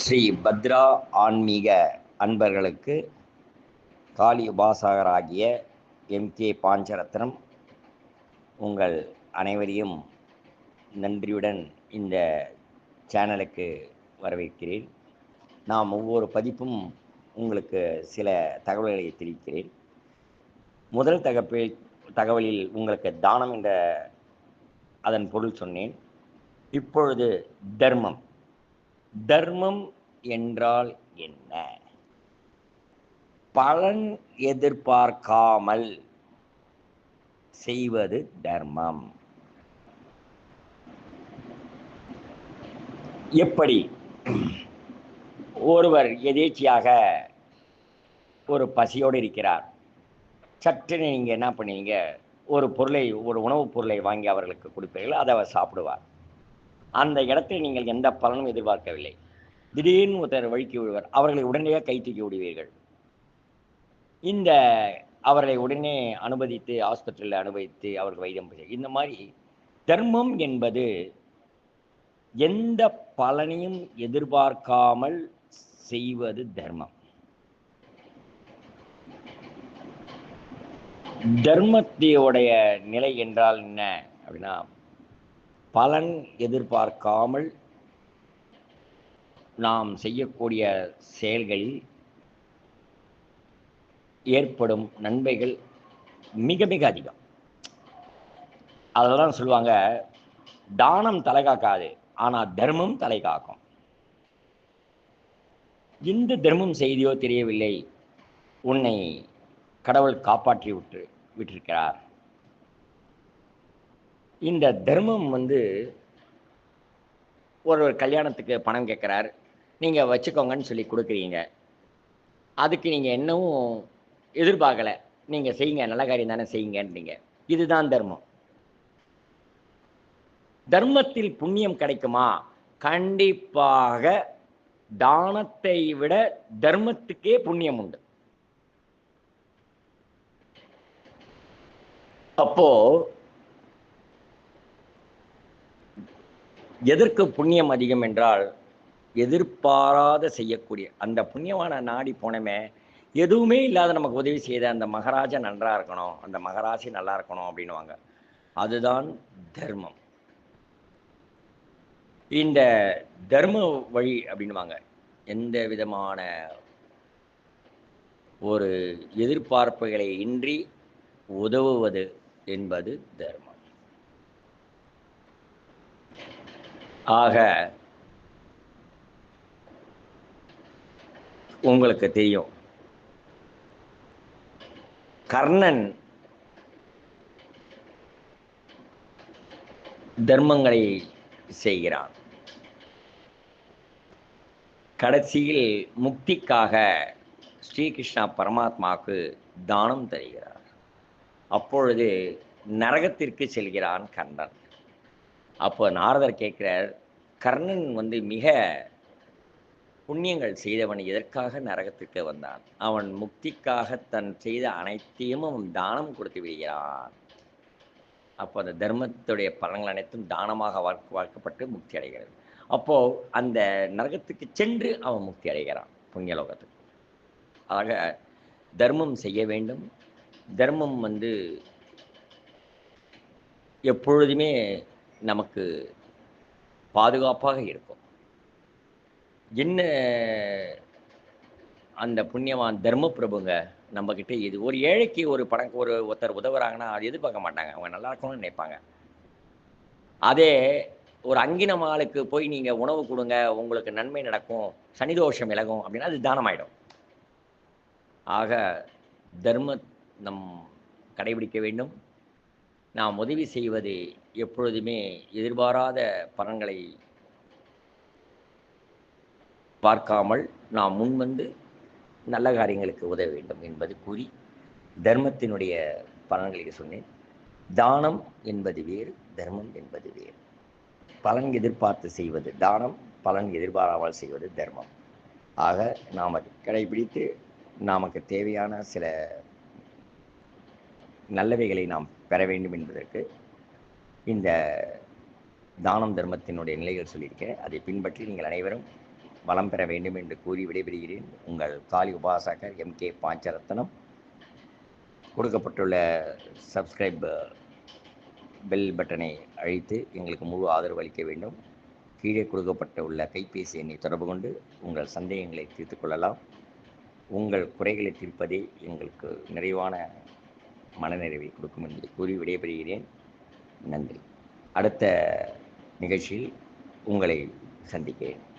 ஸ்ரீ பத்ரா ஆன்மீக அன்பர்களுக்கு காளி உபாசகராகிய M K பாஞ்சரத்னம் உங்கள் அனைவரையும் நன்றியுடன் இந்த சேனலுக்கு வரவேற்கிறேன். நாம் ஒவ்வொரு பதிப்பும் உங்களுக்கு சில தகவல்களை தெரிவிக்கிறேன். முதல் தகப்பில் தகவலில் உங்களுக்கு தானம் என்ற அதன் பொருள் சொன்னேன். இப்பொழுது தர்மம். தர்மம் என்றால் என்ன? பலன் எதிர்பார்க்காமல் செய்வது தர்மம். எப்படி? ஒருவர் எதேச்சியாக ஒரு பசியோடு இருக்கிறார். சற்று நீங்கள் என்ன பண்ணுவீங்க ஒரு பொருளை ஒரு உணவுப் பொருளை வாங்கி அவர்களுக்கு கொடுப்பீர்கள் அதை அவர் சாப்பிடுவார். அந்த இடத்தில் நீங்கள் எந்த பலனும் எதிர்பார்க்கவில்லை. திடீர்னு ஒருத்தர் வழுக்கி விடுவர் அவர்களை உடனடியாக கை தூக்கி விடுவீர்கள் இந்த அவர்களை உடனே அனுமதித்து ஆஸ்பத்திரியில் அனுமதித்து அவர்கள் வைத்தியம் இந்த மாதிரி தர்மம் என்பது எந்த பலனையும் எதிர்பார்க்காமல் செய்வது தர்மம். தர்மத்தையுடைய நிலை என்றால் என்ன அப்படின்னா பலன் எதிர்பார்க்காமல் நாம் செய்யக்கூடிய செயல்களில் ஏற்படும் நன்மைகள் மிக மிக அதிகம். அதெல்லாம் சொல்லுவாங்க தானம் தலை காக்காது ஆனால் தர்மம் தலை காக்கும். எந்த தர்மம் செய்தியோ தெரியவில்லை உன்னை கடவுள் காப்பாற்றி விட்டு விட்டிருக்கிறார். இந்த தர்மம் வந்து ஒரு கல்யாணத்துக்கு பணம் கேட்குறார். நீங்கள் வச்சுக்கோங்கன்னு சொல்லி கொடுக்குறீங்க. அதுக்கு நீங்கள் என்னவும் எதிர்பார்க்கலை. நீங்கள் செய்யுங்க நல்ல காரியம் தானே செய்யுங்கன்றீங்க. இதுதான் தர்மம். தர்மத்தில் புண்ணியம் கிடைக்குமா? கண்டிப்பாக தானத்தை விட தர்மத்துக்கே புண்ணியம் உண்டு. அப்போ எதற்கு புண்ணியம் அதிகம் என்றால் எதிர்பாராத செய்யக்கூடிய அந்த புண்ணியமான நாடி போனமே எதுவுமே இல்லாத நமக்கு உதவி செய்த அந்த மகராஜா நன்றாக இருக்கணும் அந்த மகராசி நல்லா இருக்கணும் அப்படின்னுவாங்க. அதுதான் தர்மம். இந்த தர்ம வழி அப்படின்வாங்க எந்த விதமான ஒரு எதிர்பார்ப்புகளை இன்றி உதவுவது என்பது தர்மம். ஆக உங்களுக்கு தெரியும். கர்ணன் தர்மங்களை செய்கிறான். கடைசியில் முக்திக்காக ஸ்ரீகிருஷ்ணா பரமாத்மாவுக்கு தானம் தருகிறார். அப்பொழுது நரகத்திற்கு செல்கிறான் கர்ணன். அப்போ நாரதர் கேட்கிறார் கர்ணன் வந்து மிக புண்ணியங்கள் செய்தவன் எதற்காக நரகத்திற்கு வந்தான்? அவன் முக்திக்காக தன் செய்த அனைத்தையும் அவன் தானம் கொடுத்து விடுகிறான். அப்போ அந்த தர்மத்துடைய பலன்கள் அனைத்தும் தானமாக வார்க்க வார்க்கப்பட்டு முக்தி அடைகிறது. அப்போ அந்த நரகத்துக்கு சென்று அவன் முக்தி அடைகிறான் புண்ணியலோகத்துக்கு. ஆக தர்மம் செய்ய வேண்டும். தர்மம் வந்து எப்பொழுதுமே நமக்கு பாதுகாப்பாக இருக்கும். என்ன அந்த புண்ணியவான் தர்மபிரபுங்க நம்மக்கிட்ட இது ஒரு ஏழைக்கு ஒரு படம் ஒரு ஒருத்தர் உதவுறாங்கன்னா அது எதிர்பார்க்க மாட்டாங்க. அவங்க நல்லா இருக்கணும்னு நினைப்பாங்க. அதே ஒரு அங்கினம் ஆளுக்கு போய் நீங்கள் உணவு கொடுங்க உங்களுக்கு நன்மை நடக்கும் சனிதோஷம் விலகும் அப்படின்னா அது தானமாயிடும். ஆக தர்ம நம் கடைபிடிக்க வேண்டும். நாம் உதவி செய்வது எப்பொழுதுமே எதிர்பாராத பலன்களை பார்க்காமல் நாம் முன்வந்து நல்ல காரியங்களுக்கு உதவ வேண்டும் என்பது கூறி தர்மத்தினுடைய பலன்களை சொன்னேன். தானம் என்பது வேறு தர்மம் என்பது வேறு. பலன் எதிர்பார்த்து செய்வது தானம் பலன் எதிர்பாராமல் செய்வது தர்மம். ஆக நாம் கடைபிடித்து நமக்கு தேவையான சில நல்லவைகளை நாம் பெற வேண்டும் என்பதற்கு இந்த தானம் தர்மத்தினுடைய நிலைகள் சொல்லியிருக்கேன் அதை பின்பற்றி நீங்கள் அனைவரும் வளம் பெற வேண்டும் என்று கூறி விடைபெறுகிறேன். உங்கள் காலி உபாசகர் எம் கே பாஞ்சரத்னம் கொடுக்கப்பட்டுள்ள சப்ஸ்கிரைப் பெல் பட்டனை அழித்து எங்களுக்கு முழு ஆதரவு அளிக்க வேண்டும். கீழே கொடுக்கப்பட்டுள்ள கைபேசி எண்ணை தொடர்பு கொண்டு உங்கள் சந்தேகங்களை தீர்த்து கொள்ளலாம். உங்கள் குறைகளை தீர்ப்பதே எங்களுக்கு நிறைவான மனநிறைவை கொடுக்கும் என்று கூறி விடைபெறுகிறேன். நன்றி. அடுத்த நிகழ்ச்சியில் உங்களை சந்திக்கிறேன்.